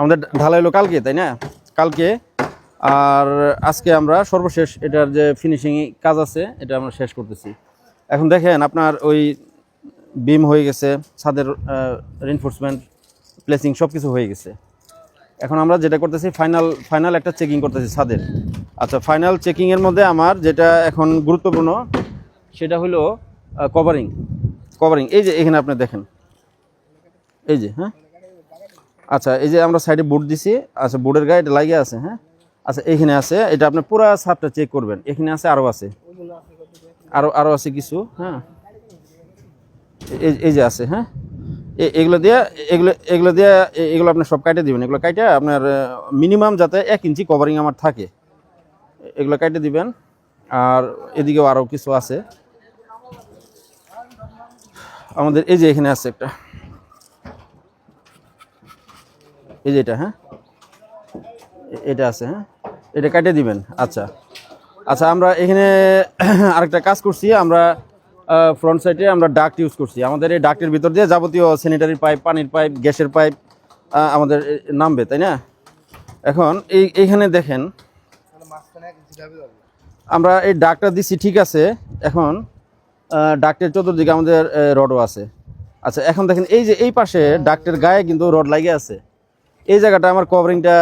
আমাদের ঢালাই হলো কালকে, তাই না? কালকে। আর আজকে আমরা সর্বশেষ এটার যে ফিনিশিং কাজ আছে, এটা আমরা শেষ করতেছি। এখন দেখেন আপনার ওই বিম হয়ে গেছে, ছাদের রিনফোর্সমেন্ট প্লেসিং সব কিছু হয়ে গেছে। এখন আমরা যেটা করতেছি ফাইনাল ফাইনাল একটা চেকিং করতেছি ছাদের। আচ্ছা ফাইনাল চেকিংয়ের মধ্যে আমার যেটা এখন গুরুত্বপূর্ণ, সেটা হলো কভারিং কভারিং এই যে এখানে আপনি দেখেন। এই যে হ্যাঁ? আচ্ছা এই যে আমরা সাইডে বোর্ড দিছি। আচ্ছা বোর্ডের গায়ে এটা লাগিয়ে আছে হ্যাঁ? আচ্ছা এখানে আছে। এটা আপনি পুরো ছাদটা চেক করবেন। এখানে আছে আরও আছে। আরও আরও আছে কিছু হ্যাঁ? এই যে আছে হ্যাঁ? এগুলো দিয়ে, এগুলো এগুলো দিয়ে এগুলো আপনি সব কাটে দিবেন। এগুলো কাটে আপনার মিনিমাম যাতে এক ইঞ্চি কভারিং আমার থাকে। এগুলো কাটে দিবেন। আর এদিকেও আরও কিছু আছে। আমাদের এই যে এখানে আছে একটা। এই যে এটা হ্যাঁ? এটা আছে হ্যাঁ? এটা কাটে দিবেন আচ্ছা। আচ্ছা আমরা এখানে আরেকটা কাজ করছি, আমরা ফ্রন্ট সাইডে আমরা ডাক্ট ইউজ করছি। আমাদের এই ডাক্টের ভিতর দিয়ে যাবতীয় স্যানিটারি পাইপ পানির পাইপ গ্যাসের পাইপ আমাদের নামবে, তাই না? এখন এই, এইখানে দেখেন, আমরা এই ডাকটা দিছি, ঠিক আছে, এখন ডাক্টের চতুর্দিকে আমাদের রডও আছে। আচ্ছা এখন দেখেন, এই যে এই পাশে ডাক্টের গায়ে কিন্তু রড লাগিয়ে আছে। এই জায়গাটা আমার কভারিংটা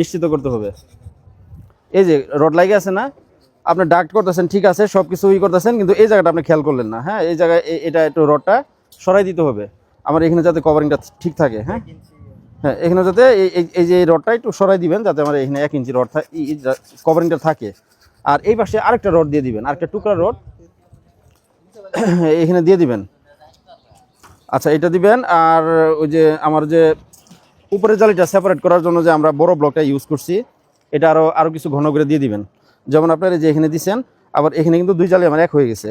নিশ্চিত করতে হবে। এই যে রড লাগিয়ে আছে না আপনি ডাক্ট করতেছেন ঠিক আছে সব কিছু ই করতেছেন কিন্তু এই জায়গাটা আপনি খেয়াল করলেন না হ্যাঁ? এই জায়গায় এটা একটু রডটা সরাই দিতে হবে। আমার এখানে যাতে কভারিংটা ঠিক থাকে হ্যাঁ? হ্যাঁ এখানে যাতে এই- যে এই রডটা একটু সরাই দিবেন যাতে আমার এখানে এক ইঞ্চি রড কভারিংটা থাকে। আর এই পাশে আরেকটা রড দিয়ে দিবেন আরেকটা টুকরা রড এখানে দিয়ে দিবেন। আচ্ছা এটা দিবেন আর ওই যে আমার যে উপরের জালিটা সেপারেট করার জন্য যে আমরা বড় ব্লকটা ইউজ করছি, এটা আরও আরও কিছু ঘন করে দিয়ে দিবেন। যেমন আপনার যে এখানে দিছেন, আবার এখানে কিন্তু দুই জালি আমার এক হয়ে গেছে।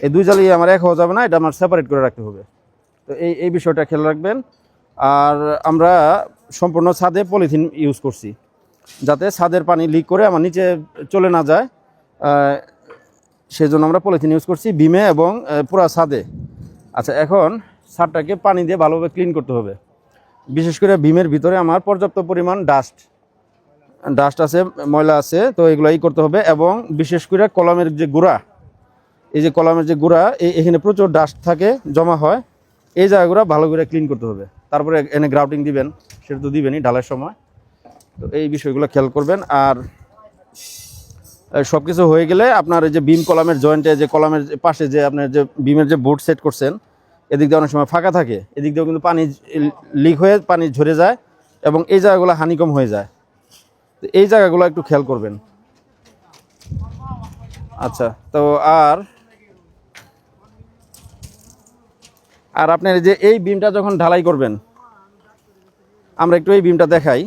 এই দুই জালি আমার এক হওয়া যাবে না, এটা আমার সেপারেট করে রাখতে হবে। তো এই এই বিষয়টা খেয়াল রাখবেন। আর আমরা সম্পূর্ণ ছাদে পলিথিন ইউজ করছি, যাতে ছাদের পানি লিক করে আমার নিচে চলে না যায়। সেই জন্য আমরা পলিথিন ইউজ করছি বিমে এবং পুরা ছাদে। আচ্ছা এখন ছাদটাকে পানি দিয়ে ভালোভাবে ক্লিন করতে হবে। বিশেষ করে বিমের ভিতরে আমার পর্যাপ্ত পরিমাণ ডাস্ট ডাস্ট আছে, ময়লা আছে, তো এগুলো করতে হবে এবং বিশেষ করে কলমের যে গুঁড়া, এই যে কলমের যে গুঁড়া এই এখানে প্রচুর ডাস্ট থাকে, জমা হয়। এই জায়গাগুলো ভালো করে ক্লিন করতে হবে। তারপরে এনে গ্রাউটিং দিবেন, সেটা তো দিবেনই ঢালার সময়। তো এই বিষয়গুলো খেয়াল করবেন। আর সব কিছু হয়ে গেলে আপনার এই যে বিম কলামের জয়েন্টে যে কলামের পাশে যে আপনার যে বিমের যে বোর্ড সেট করছেন এদিক দিয়ে অনেক সময় ফাঁকা থাকে, এদিক দিয়েও কিন্তু পানি লিক হয়ে পানি ঝরে যায় এবং এই জায়গাগুলো হানিকম হয়ে যায়। তো এই জায়গাগুলো একটু খেয়াল করবেন। আচ্ছা তো আর আর আপনার যে এই বিমটা যখন ঢালাই করবেন, আমরা একটু এই বিমটা দেখাই।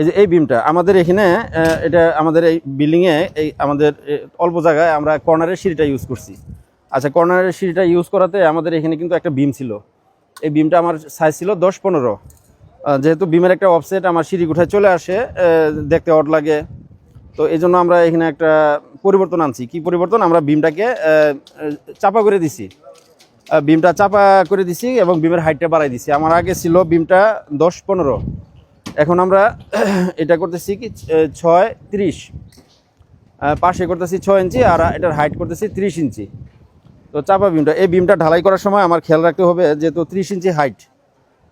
এই যে এই বিমটা আমাদের এখানে এটা আমাদের এই বিল্ডিংয়ে এই আমাদের অল্প জায়গায় আমরা কর্নারের সিঁড়িটা ইউজ করছি। আচ্ছা কর্নারের সিঁড়িটা ইউজ করাতে আমাদের এখানে কিন্তু একটা বিম ছিল। এই বিমটা আমার সাইজ ছিল দশ পনেরো। যেহেতু বিমের একটা অফসেট আমার সিঁড়ি উঠায় চলে আসে দেখতে অড লাগে। তো এই জন্য আমরা এখানে একটা পরিবর্তন আনছি। কি পরিবর্তন? আমরা বিমটাকে চাপা করে দিছি। বিমটা চাপা করে দিছি এবং বিমের হাইটটা বাড়াই দিছি। আমার আগে ছিল বিমটা দশ পনেরো। এখন আমরা এটা করতেছি কি ছয়, তিরিশ। পাশে করতেছি ছয় ইঞ্চি আর এটার হাইট করতেছি ত্রিশ ইঞ্চি। তো চাপা বিমটা, এই বিমটা ঢালাই করার সময় আমার খেয়াল রাখতে হবে যেহেতু ত্রিশ ইঞ্চি হাইট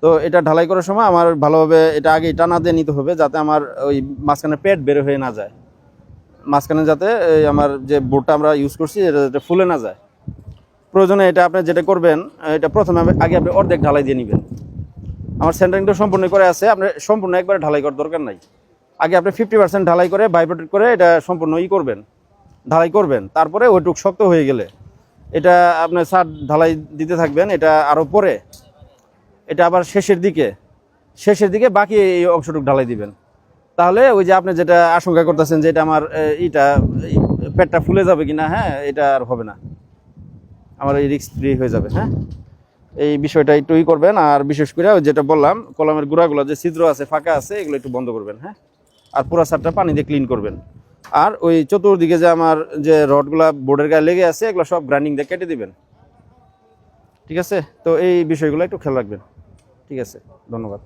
তো এটা ঢালাই করার সময় আমার ভালোভাবে এটা আগে টানা দিয়ে নিতে হবে যাতে আমার ওই মাঝখানে পেট বের হয়ে না যায়। মাঝখানে যাতে আমার যে বোর্ডটা আমরা ইউজ করছি, এটা যাতে ফুলে না যায়। প্রয়োজনে এটা আপনি যেটা করবেন, এটা প্রথমে আগে আপনি অর্ধেক ঢালাই দিয়ে নেবেন। আমার সেন্টারিংটা সম্পূর্ণ করে আছে। আপনি সম্পূর্ণ একবারে ঢালাই করার দরকার নাই। আগে আপনি ফিফটি পার্সেন্ট ঢালাই করে ভাইব্রেট করে এটা সম্পূর্ণ ই করবেন ঢালাই করবেন। তারপরে ওইটুক শক্ত হয়ে গেলে এটা আপনি সার ঢালাই দিতে থাকবেন এটা আরও পরে। এটা আবার শেষের দিকে শেষের দিকে বাকি এই অংশটুক ঢালাই দিবেন। তাহলে ওই যে আপনি যেটা আশঙ্কা করতেছেন যে এটা আমার এ, ইটা এই পেটটা ফুলে যাবে কিনা হ্যাঁ এটা আর হবে না। আমার এই রিস্ক ফ্রি হয়ে যাবে হ্যাঁ? এই বিষয়টা একটু করবেন আর বিশেষ করে যেটা বললাম, কলমের গুঁড়াগুলো যে ছিদ্র আছে, ফাঁকা আছে, এগুলো একটু বন্ধ করবেন হ্যাঁ? আর পুরো সারটা পানি দিয়ে ক্লিন করবেন। আর ওই চতুর্দিকে যে আমার যে রডগুলা বোর্ডের গায়ে লেগে আছে, এগুলো সব গ্রাইন্ডিং দিয়ে কেটে দিবেন। ঠিক আছে? তো এই বিষয়গুলো একটু খেয়াল রাখবেন। ঠিক আছে? ধন্যবাদ।